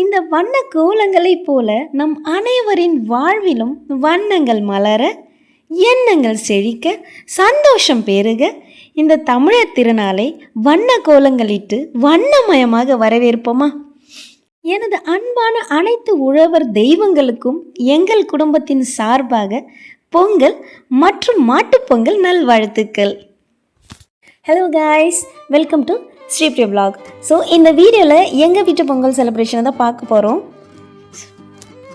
இந்த வண்ண கோலங்களைப் போல நம் அனைவரின் வாழ்விலும் வண்ணங்கள் மலர எண்ணங்கள் செழிக்க சந்தோஷம் பெருக. இந்த தமிழர் திருநாளை வண்ண கோலங்களிட்டு வண்ணமயமாக வரவேற்போமா? எனது அன்பான அனைத்து உழவர் தெய்வங்களுக்கும் எங்கள் குடும்பத்தின் சார்பாக பொங்கல் மற்றும் மாட்டுப்பொங்கல் நல்வாழ்த்துக்கள். Hello guys welcome to Sripriya blog so இந்த வீடியோவில் எங்கள் வீட்டு பொங்கல் செலிப்ரேஷனை தான் பார்க்க போகிறோம்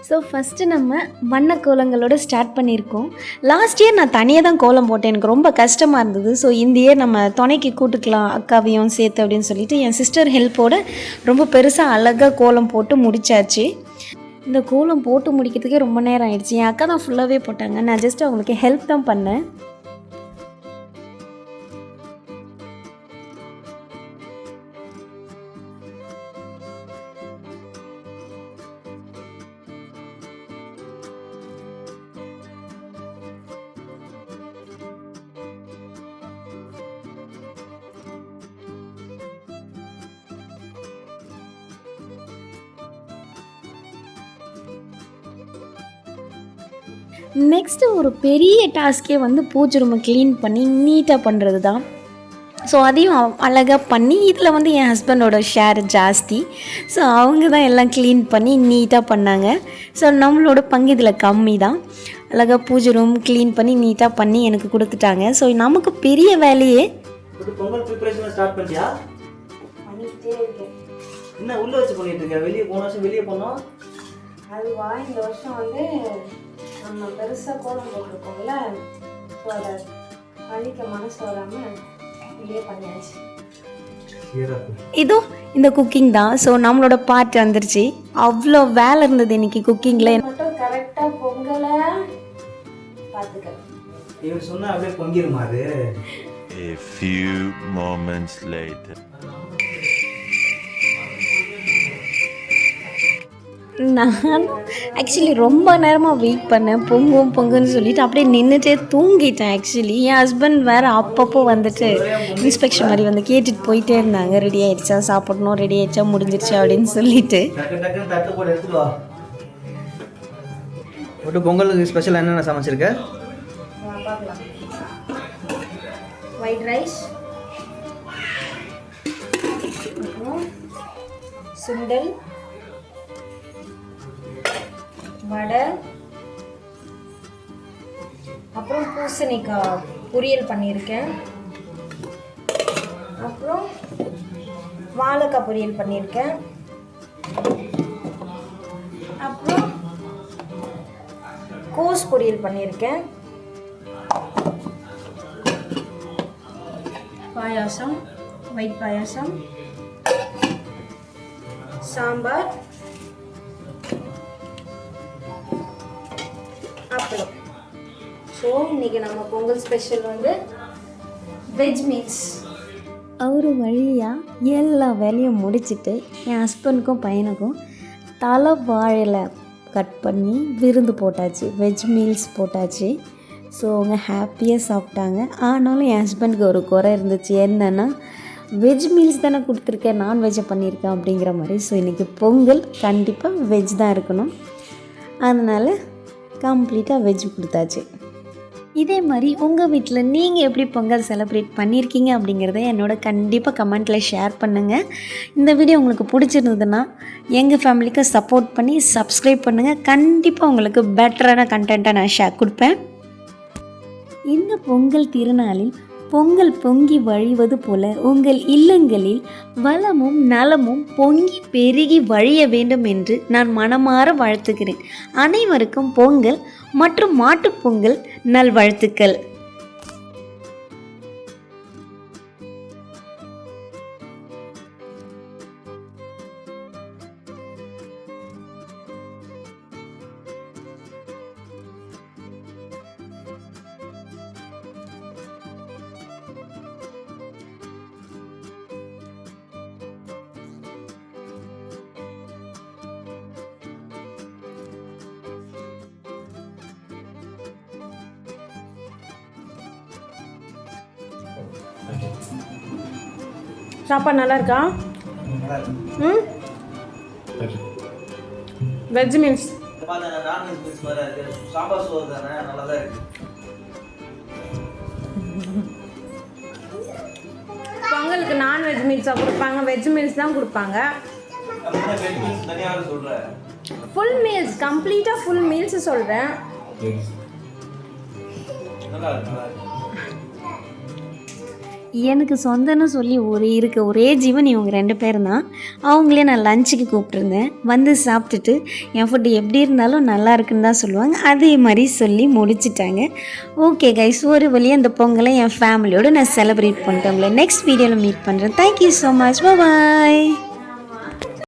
ஸோ ஃபஸ்ட்டு நம்ம வண்ண கோலங்களோட ஸ்டார்ட் பண்ணியிருக்கோம். லாஸ்ட் இயர் நான் தனியாக தான் கோலம் போட்டேன். எனக்கு ரொம்ப கஷ்டமாக இருந்தது. ஸோ இந்த இயர் நம்ம துணைக்கு கூட்டுக்கலாம் அக்காவையும் சேர்த்து அப்படின்னு சொல்லிட்டு என் சிஸ்டர் ஹெல்ப்போட ரொம்ப பெருசாக அழகாக கோலம் போட்டு முடிச்சாச்சு. இந்த கோலம் போட்டு முடிக்கிறதுக்கே ரொம்ப நேரம் ஆயிடுச்சு. என் அக்கா தான் ஃபுல்லாகவே போட்டாங்க. நான் ஜஸ்ட் அவங்களுக்கு ஹெல்ப் தான் பண்ணேன். நெக்ஸ்ட்டு ஒரு பெரிய டாஸ்க்கே வந்து பூஜை ரூமை க்ளீன் பண்ணி நீட்டாக பண்ணுறது தான். ஸோ அதையும் அவ- அழகா பண்ணி இதில் வந்து என் ஹஸ்பண்டோட ஷேர் ஜாஸ்தி. ஸோ அவங்க தான் எல்லாம் க்ளீன் பண்ணி நீட்டாக பண்ணாங்க. ஸோ நம்மளோட பங்கு இதில் கம்மி தான். அழகாக பூஜை ரூம் க்ளீன் பண்ணி நீட்டாக பண்ணி எனக்கு கொடுத்துட்டாங்க. ஸோ நமக்கு பெரிய வேலையே என்ன உள்ள வச்சு பண்ணிட்டு இருக்க? வெளியே போன வருஷம் வெளியே போனோம்? அதுவா இந்த வருஷம் வந்து நம்ம பெருசாக கோலம் போட்டிருக்கோம்ல ஸோ அதை அழிக்க மனசு வராமல் வெளியே பண்ணியாச்சு. இதோ இந்த குக்கிங் தான். ஸோ நம்மளோட பார்ட் வந்துருச்சு. அவ்வளோ வேலை இருந்தது இன்னைக்கு குக்கிங்கில் மட்டும் கரெக்டாக பொங்கலை பார்த்துக்க. இவர் சொன்னா அப்படியே பொங்கிருமா அது? A few moments later. நான் ஆக்சுவலி ரொம்ப நேரமாக வெயிட் பண்ணேன். பொங்கும் பொங்குன்னு சொல்லிட்டு அப்படியே நின்றுட்டே தூங்கிட்டேன் ஆக்சுவலி என் ஹஸ்பண்ட் வேறு அப்பப்போ வந்துட்டு இன்ஸ்பெக்ஷன் மாதிரி வந்து கேட்டுட்டு போயிட்டே இருந்தாங்க. ரெடி ஆயிடுச்சா? சாப்பிடணும் ரெடி ஆயிடுச்சா? முடிஞ்சிருச்சா அப்படின்னு சொல்லிட்டு. பொங்கலுக்கு ஸ்பெஷல் என்னென்ன சமைச்சிருக்க? ஒயிட் ரைஸ் சுண்டல். வடை அப்புறம் பூசணிக்காய் பொரியல் பண்ணியிருக்கேன். அப்புறம் வாழைக்காய் பொரியல் பண்ணியிருக்கேன். அப்புறம் கோஸ் பொரியல் பண்ணியிருக்கேன். பாயாசம் ஒயிட் பாயாசம் சாம்பார் ஸோ இன்னைக்கு நம்ம பொங்கல் ஸ்பெஷல் வந்து வெஜ் மீல்ஸ் அவர் வழியாக எல்லா வேலையும் முடிச்சிட்டு என் ஹஸ்பண்டுக்கும் பையனுக்கும் தலை வாழையில் கட் பண்ணி விருந்து போட்டாச்சு வெஜ் மீல்ஸ் போட்டாச்சு. ஸோ அவங்க ஹாப்பியாக சாப்பிட்டாங்க. ஆனாலும் என் ஹஸ்பண்டுக்கு ஒரு குறை இருந்துச்சு. என்னென்னா வெஜ் மீல்ஸ் தானே கொடுத்துருக்கேன் நான்வெஜ்ஜை பண்ணியிருக்கேன் அப்படிங்கிற மாதிரி. ஸோ இன்றைக்கி பொங்கல் கண்டிப்பாக வெஜ் தான் இருக்கணும். அதனால் கம்ப்ளீட்டாக வெஜ் கொடுத்தாச்சு. இதே மாதிரி உங்கள் வீட்டில் நீங்கள் எப்படி பொங்கல் செலிப்ரேட் பண்ணியிருக்கீங்க அப்படிங்கிறத என்னோட கண்டிப்பாக கமெண்ட்டில் ஷேர் பண்ணுங்கள் இந்த வீடியோ உங்களுக்கு பிடிச்சிருந்ததுன்னா எங்கள் ஃபேமிலிக்கு சப்போர்ட் பண்ணி சப்ஸ்கிரைப் பண்ணுங்கள் கண்டிப்பாக உங்களுக்கு பெட்டரான கண்டென்ட்டாக நான் ஷேர் கொடுப்பேன். இந்த பொங்கல் திருநாளில் பொங்கல் பொங்கி வழிவது போல உங்கள் இல்லங்களில் வளமும் நலமும் பொங்கி பெருகி வழிய வேண்டும் என்று நான் மனமாற வாழ்த்துகிறேன். அனைவருக்கும் பொங்கல் மற்றும் மாட்டுப் பொங்கல் நல்வாழ்த்துக்கள். சாப்பாடு நல்லா இருக்கா ம் வெஜ் மீல்ஸ். சாம்பார் சோறு தானே நல்லா தான் இருக்கு. பொங்கலுக்கு நான்வெஜ் மீல்ஸாக கொடுப்பாங்க வெஜ் மீல்ஸ் தான் கொடுப்பாங்க. ஃபுல் மீல்ஸ் கம்ப்ளீட்டாக ஃபுல் மீல்ஸ் சொல்கிறேன் எனக்கு சொந்தம்னு சொல்லி ஒரு இருக்க ஒரே ஜீவன் இவங்க ரெண்டு பேரும் தான் அவங்களே நான் லஞ்சுக்கு கூப்பிட்ருந்தேன் வந்து சாப்பிட்டுட்டு என் ஃபுட்டு எப்படி இருந்தாலும் நல்லா இருக்குன்னு தான் சொல்லுவாங்க. அதே மாதிரி சொல்லி முடிச்சிட்டாங்க. ஓகே கைஸ் ஒரு வழியாக அந்த பொங்கலை என் ஃபேமிலியோடு நான் செலிப்ரேட் பண்ணிட்டேன் உங்களை நெக்ஸ்ட் வீடியோவில் மீட் பண்ணுறேன் தேங்க்யூ ஸோ மச் பாய்